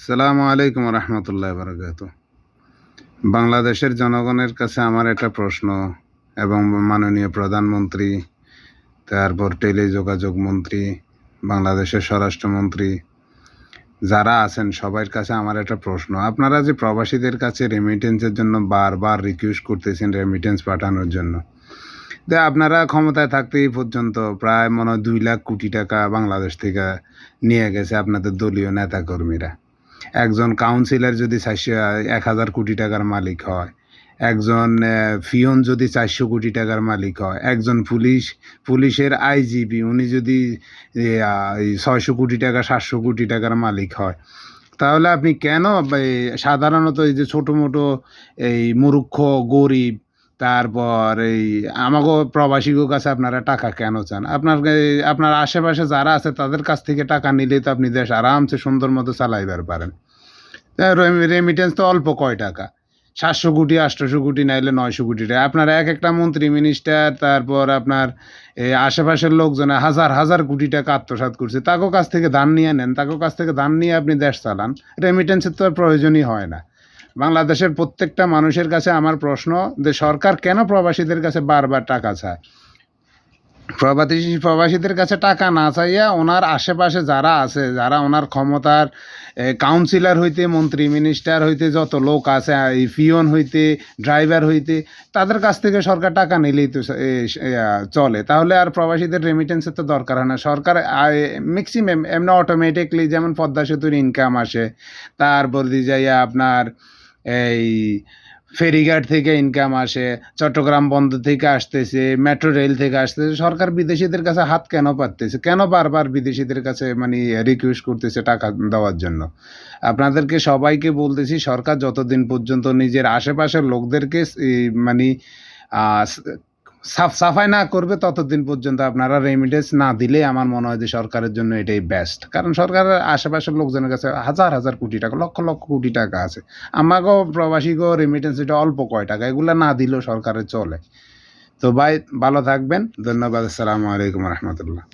সালামু আলাইকুম রহমতুল্লাহ বারকাত বাংলাদেশের জনগণের কাছে আমার একটা প্রশ্ন এবং মাননীয় প্রধানমন্ত্রী, তারপর টেলিযোগাযোগ মন্ত্রী, বাংলাদেশের স্বরাষ্ট্রমন্ত্রী, যারা আছেন, সবার কাছে আমার একটা প্রশ্ন। আপনারা যে প্রবাসীদের কাছে রেমিটেন্সের জন্য বারবার রিকোয়েস্ট করতেছেন রেমিটেন্স পাঠানোর জন্য যে আপনারা ক্ষমতায় থাকতে এই পর্যন্ত প্রায় মনে হয় দুই লাখ কোটি টাকা বাংলাদেশ থেকে নিয়ে গেছে আপনাদের দলীয় নেতাকর্মীরা। একজন কাউন্সিলর যদি চারশো, এক হাজার কোটি টাকার মালিক হয়, একজন ফিয়ন যদি চারশো কোটি টাকার মালিক হয়, একজন পুলিশ, পুলিশের আইজিপি উনি যদি ছয়শো কোটি টাকা, সাতশো কোটি টাকার মালিক হয়, তাহলে আপনি কেন সাধারণত এই যে ছোটো মোটো এই মূর্খ, গরিব তারপর এই আমাকে প্রবাসীদের কাছে আপনারা টাকা কেন চান? আপনার আপনার আশেপাশে যারা আছে তাদের কাছ থেকে টাকা নিলেই তো আপনি দেশ আরামসে সুন্দর মতো চালাইবার পারেন। রেমিটেন্স তো অল্প কয় টাকা। সাতশো কোটি আটশোশো কোটি নাইলে নয়শো কোটি টাকা। আপনার এক একটা মন্ত্রী মিনিস্টার তারপর আপনার এই আশেপাশের লোকজন হাজার হাজার কোটি টাকা আত্মসাৎ করছে। তাকেও কাছ থেকে ধান নিয়ে নেন তাকেও কাছ থেকে ধান নিয়ে আপনি দেশ চালান। রেমিটেন্সের তো আর প্রয়োজনই হয় না। বাংলাদেশের প্রত্যেকটা মানুষের কাছে আমার প্রশ্ন যে সরকার কেন প্রবাসীদের কাছে বারবার টাকা চায়? প্রবাসী প্রবাসীদের কাছে টাকা না চাইয়া ওনার আশেপাশে যারা আছে, যারা ওনার ক্ষমতার কাউন্সিলর হইতে, মন্ত্রী মিনিস্টার হইতে, যত লোক আছে পিয়ন হইতে ড্রাইভার হইতে, তাদের কাছ থেকে সরকার টাকা নিলেই তো চলে। তাহলে আর প্রবাসীদের রেমিটেন্সের তো দরকার হয় না। সরকার ম্যাক্সিমাম এমনি অটোমেটিকলি যেমন পদ্মা সেতুর ইনকাম আসে, তারপর দিয়ে যাইয়া আপনার এই ফেরিঘাট থেকে ইনকাম আসে, চট্টগ্রাম বন্দর থেকে আসতেছে মেট্রো রেল থেকে আসতেছে, সরকার বিদেশিদের কাছে হাত কেন পাততেছে? কেন বারবার বিদেশিদের কাছে মানে রিকোয়েস্ট করতেছে টাকা দেওয়ার জন্য? আপনাদেরকে সবাইকে বলতেছি, সরকার যতদিন পর্যন্ত নিজের আশেপাশের লোকদেরকে মানে সাফ সাফাই না করবে, ততদিন পর্যন্ত আপনারা রেমিডেন্স না দিলে আমার মনে হয় যে সরকারের জন্য এটাই বেস্ট কারণ সরকারের আশেপাশের লোকজনের কাছে হাজার হাজার কোটি টাকা, লক্ষ লক্ষ কোটি টাকা আছে। আমাকেও প্রবাসীকেও রেমিডেন্স এটা অল্প কয় টাকা, এগুলো না দিলেও সরকারের চলে। তো ভাই, ভালো থাকবেন। ধন্যবাদ। আসসালামু আলাইকুম রহমতুল্লাহ।